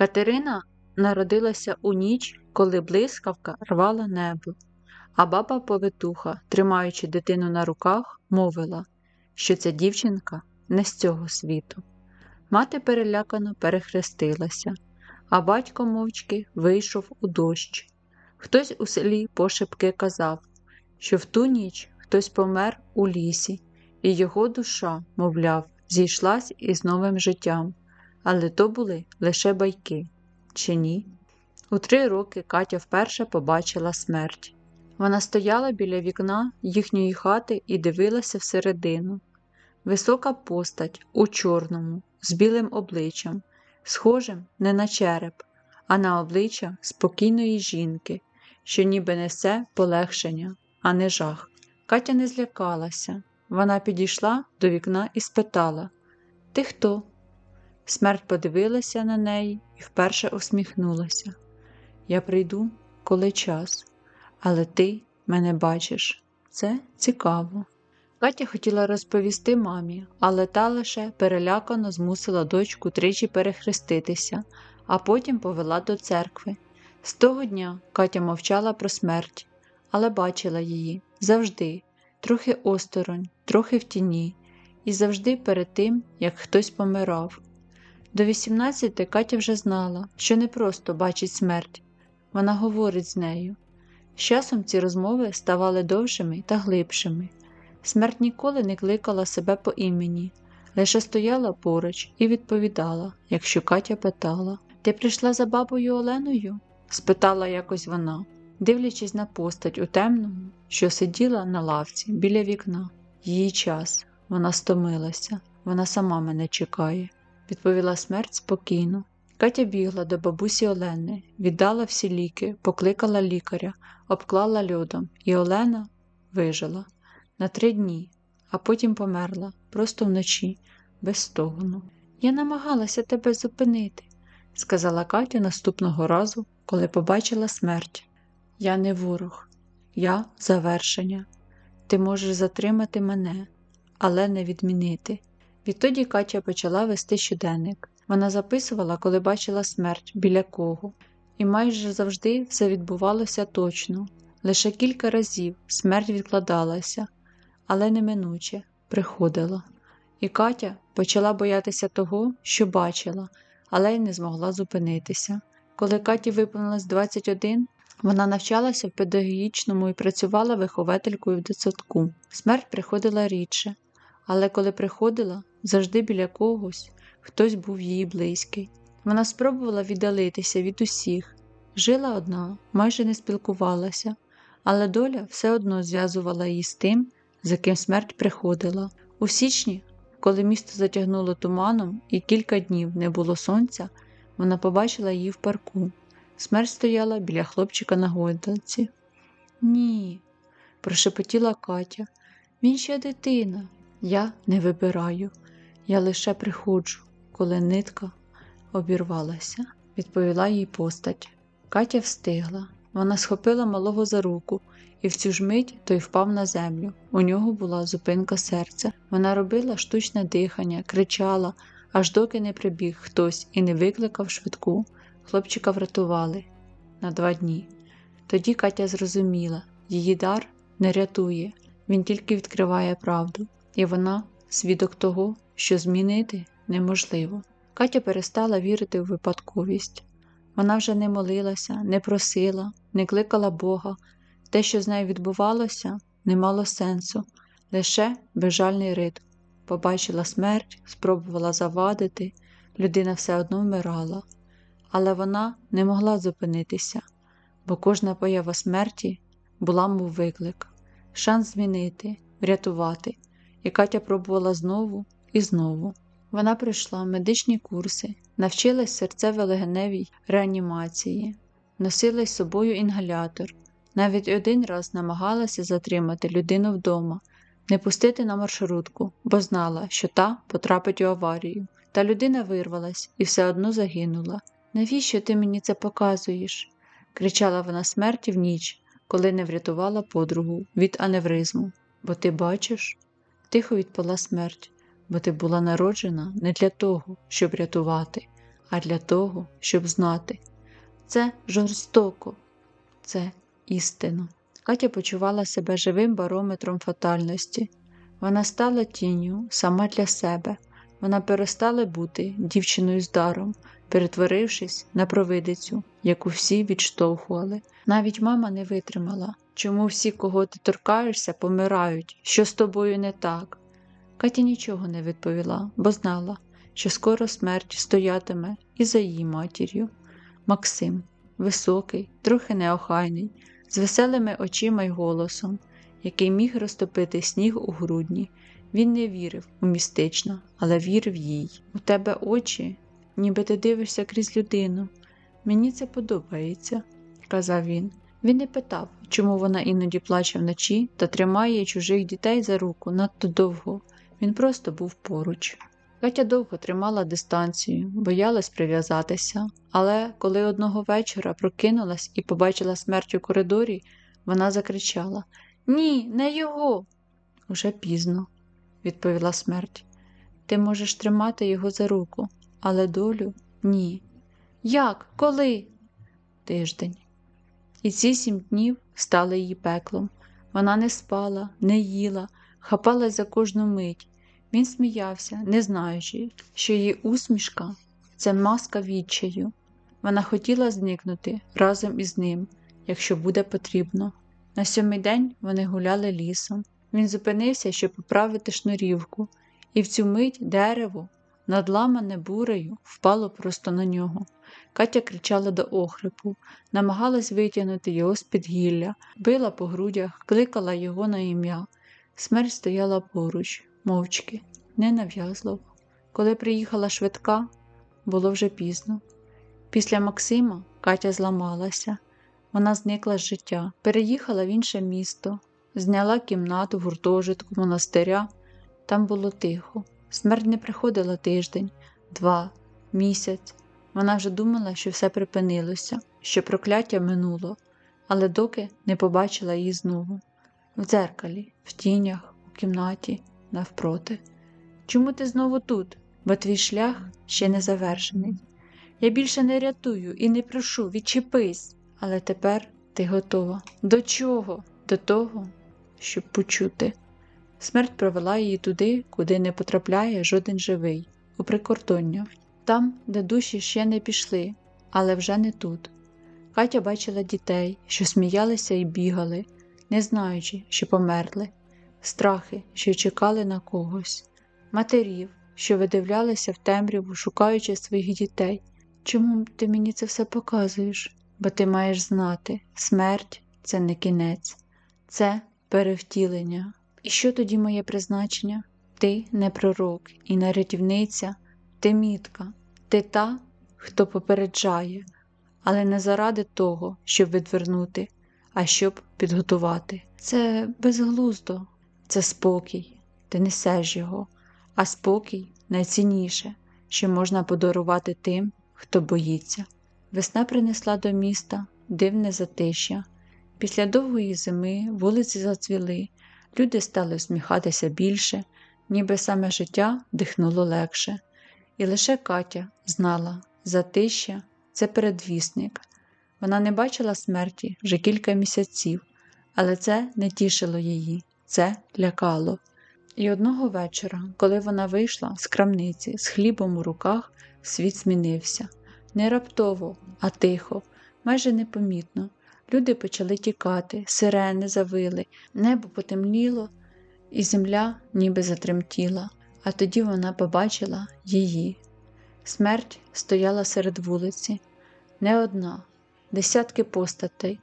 Катерина народилася у ніч, коли блискавка рвала небо, а баба повитуха, тримаючи дитину на руках, мовила, що ця дівчинка не з цього світу. Мати перелякано перехрестилася, а батько мовчки вийшов у дощ. Хтось у селі пошепки казав, що в ту ніч хтось помер у лісі, і його душа, мовляв, зійшлась із новим життям, але то були лише байки. Чи ні? У три роки Катя вперше побачила смерть. Вона стояла біля вікна їхньої хати і дивилася всередину. Висока постать у чорному, з білим обличчям, схожим не на череп, а на обличчя спокійної жінки, що ніби несе полегшення, а не жах. Катя не злякалася. Вона підійшла до вікна і спитала Ти хто? Смерть подивилася на неї і вперше усміхнулася. Я прийду, коли час, але ти мене бачиш. Це цікаво. Катя хотіла розповісти мамі, але та лише перелякано змусила дочку тричі перехреститися, а потім повела до церкви. З того дня Катя мовчала про смерть, але бачила її завжди, трохи осторонь, трохи в тіні, і завжди перед тим, як хтось помирав. До 18 Катя вже знала, що не просто бачить смерть, вона говорить з нею. З часом ці розмови ставали довшими та глибшими. Смерть ніколи не кликала себе по імені, лише стояла поруч і відповідала, якщо Катя питала Ти прийшла за бабою Оленою? спитала якось вона, дивлячись на постать у темному, що сиділа на лавці біля вікна. Її час, вона стомилася, вона сама мене чекає, відповіла смерть спокійно. Катя бігла до бабусі Олени, віддала всі ліки, покликала лікаря, обклала льодом, і Олена вижила на три дні, а потім померла просто вночі, без стогону. Я намагалася тебе зупинити, сказала Катя наступного разу, коли побачила смерть. Я не ворог, я завершення. Ти можеш затримати мене, але не відмінити. Відтоді Катя почала вести щоденник. Вона записувала, коли бачила смерть, біля кого, і майже завжди все відбувалося точно. Лише кілька разів смерть відкладалася, але неминуче приходила. І Катя почала боятися того, що бачила, але й не змогла зупинитися. Коли Каті виповнилось 21, вона навчалася в педагогічному і працювала вихователькою в дитсадку. Смерть приходила рідше, але коли приходила, завжди біля когось хтось був її близький. Вона спробувала віддалитися від усіх, жила одна, майже не спілкувалася, але доля все одно зв'язувала її з тим, за ким смерть приходила. У січні, коли місто затягнуло туманом і кілька днів не було сонця, вона побачила її в парку. Смерть стояла біля хлопчика на гойдалці. Ні, прошепотіла Катя. Він ще дитина. Я не вибираю, я лише приходжу, коли нитка обірвалася, відповіла їй постать. Катя встигла. Вона схопила малого за руку, і в цю ж мить той впав на землю. У нього була зупинка серця. Вона робила штучне дихання, кричала, аж доки не прибіг хтось і не викликав швидку. Хлопчика врятували на два дні. Тоді Катя зрозуміла, її дар не рятує, він тільки відкриває правду, і вона свідок того, що змінити неможливо. Катя перестала вірити у випадковість. Вона вже не молилася, не просила, не кликала Бога. Те, що з нею відбувалося, не мало сенсу, лише безжальний ритм. Побачила смерть, спробувала завадити, людина все одно вмирала. Але вона не могла зупинитися, бо кожна поява смерті була мов виклик, шанс змінити, врятувати, і Катя пробувала знову і знову. Вона пройшла медичні курси, навчилась серцево-легеневій реанімації, носила з собою інгалятор, навіть один раз намагалася затримати людину вдома, не пустити на маршрутку, бо знала, що та потрапить у аварію. Та людина вирвалась і все одно загинула. Навіщо ти мені це показуєш? кричала вона смерті в ніч, коли не врятувала подругу від аневризму. Бо ти бачиш? Тихо відпала смерть, бо ти була народжена не для того, щоб рятувати, а для того, щоб знати. Це жорстоко, це істина. Катя почувала себе живим барометром фатальності. Вона стала тінню сама для себе. Вона перестала бути дівчиною з даром, перетворившись на провидицю, яку всі відштовхували. Навіть мама не витримала, чому всі, кого ти торкаєшся, помирають, що з тобою не так. Катя нічого не відповіла, бо знала, що скоро смерть стоятиме і за її матір'ю. Максим, високий, трохи неохайний, з веселими очима й голосом, який міг розтопити сніг у грудні. Він не вірив у містично, але вірив їй. У тебе очі, ніби ти дивишся крізь людину. Мені це подобається, казав він. Він не питав, чому вона іноді плаче вночі та тримає чужих дітей за руку надто довго. Він просто був поруч. Катя довго тримала дистанцію, боялась прив'язатися, але коли одного вечора прокинулась і побачила смерть у коридорі, вона закричала Ні, не його. Уже пізно, відповіла смерть. Ти можеш тримати його за руку, але долю ні. Як? Коли? Тиждень. І ці сім днів стали її пеклом. Вона не спала, не їла, хапалась за кожну мить. Він сміявся, не знаючи, що її усмішка це маска відчаю. Вона хотіла зникнути разом із ним, якщо буде потрібно. На сьомий день вони гуляли лісом. Він зупинився, щоб поправити шнурівку, і в цю мить дерево, надламане бурею, впало просто на нього. Катя кричала до охрипу, намагалась витягнути його з під гілля, била по грудях, кликала його на ім'я. Смерть стояла поруч, мовчки, ненав'язливо. Коли приїхала швидка, було вже пізно. Після Максима Катя зламалася. Вона зникла з життя, переїхала в інше місто, зняла кімнату в гуртожитку монастиря. Там було тихо. Смерть не приходила тиждень, два, місяць. Вона вже думала, що все припинилося, що прокляття минуло, але доки не побачила її знову. В дзеркалі, в тінях, у кімнаті, навпроти. Чому ти знову тут? Бо твій шлях ще не завершений. Я більше не рятую і не прошу, відчепись, але тепер ти готова. До чого? До того, щоб почути. Смерть провела її туди, куди не потрапляє жоден живий, у прикордоння, там, де душі ще не пішли, але вже не тут. Катя бачила дітей, що сміялися і бігали, не знаючи, що померли, страхи, що чекали на когось, матерів, що видивлялися в темряву, шукаючи своїх дітей. Чому ти мені це все показуєш? Бо ти маєш знати, смерть це не кінець, це перевтілення. І що тоді моє призначення? Ти не пророк і не рятівниця, ти мітка, ти та, хто попереджає, але не заради того, щоб відвернути, а щоб підготувати. Це безглуздо, це спокій, ти несеш його, а спокій найцінніше, що можна подарувати тим, хто боїться. Весна принесла до міста дивне затишя. Після довгої зими вулиці зацвіли, люди стали усміхатися більше, ніби саме життя дихнуло легше. І лише Катя знала, затища це передвісник. Вона не бачила смерті вже кілька місяців, але це не тішило її, це лякало. І одного вечора, коли вона вийшла з крамниці з хлібом у руках, світ змінився. Не раптово, а тихо, майже непомітно. Люди почали тікати, сирени завили, небо потемніло, і земля ніби затремтіла, а тоді вона побачила її. Смерть стояла серед вулиці, не одна, десятки постатей,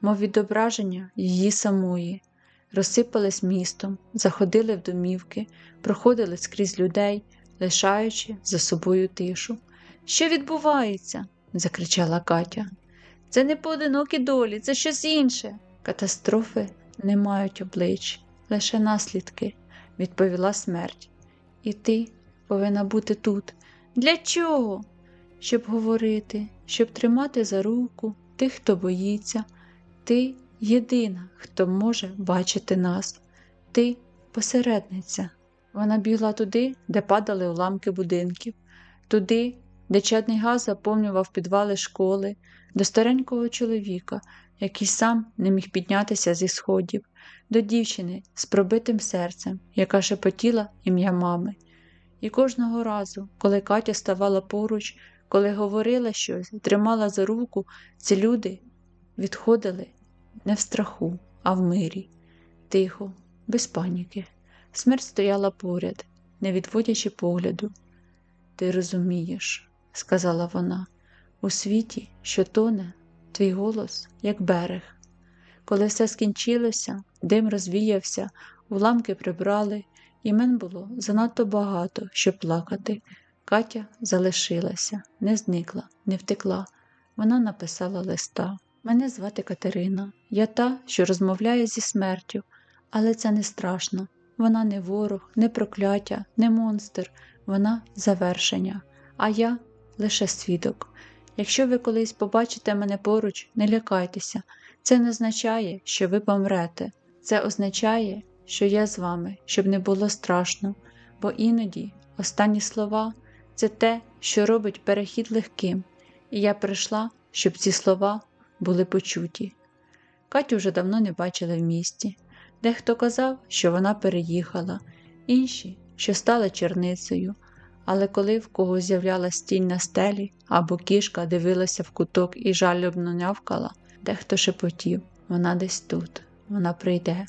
мов відображення її самої, розсипались містом, заходили в домівки, проходили скрізь людей, лишаючи за собою тишу. Що відбувається? закричала Катя. Це не поодинокі долі, це щось інше. Катастрофи не мають облич, лише наслідки, відповіла смерть. І ти повинна бути тут. Для чого? Щоб говорити, щоб тримати за руку тих, хто боїться. Ти єдина, хто може бачити нас. Ти посередниця. Вона бігла туди, де падали уламки будинків, туди, де чадний газ заповнював підвали школи, до старенького чоловіка, який сам не міг піднятися зі сходів, до дівчини з пробитим серцем, яка шепотіла ім'я мами. І кожного разу, коли Катя ставала поруч, коли говорила щось, тримала за руку, ці люди відходили не в страху, а в мирі, тихо, без паніки. Смерть стояла поряд, не відводячи погляду. Ти розумієш, сказала вона, у світі, що тоне, твій голос, як берег. Коли все скінчилося, дим розвіявся, уламки прибрали, імен було занадто багато, щоб плакати. Катя залишилася, не зникла, не втекла. Вона написала листа. Мене звати Катерина. Я та, що розмовляє зі смертю, але це не страшно. Вона не ворог, не прокляття, не монстр, вона завершення, а я лише свідок. Якщо ви колись побачите мене поруч, не лякайтеся. Це не означає, що ви помрете. Це означає, що я з вами, щоб не було страшно, бо іноді останні слова це те, що робить перехід легким, і я прийшла, щоб ці слова були почуті. Катю вже давно не бачили в місті. Дехто казав, що вона переїхала, інші, що стала черницею. Але коли в когось з'являлась тінь на стелі або кішка дивилася в куток і жалібно нявкала, дехто шепотів вона десь тут, вона прийде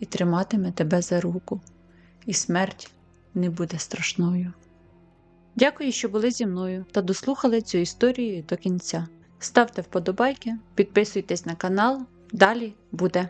і триматиме тебе за руку, і смерть не буде страшною. Дякую, що були зі мною та дослухали цю історію до кінця. Ставте вподобайки, підписуйтесь на канал, далі буде.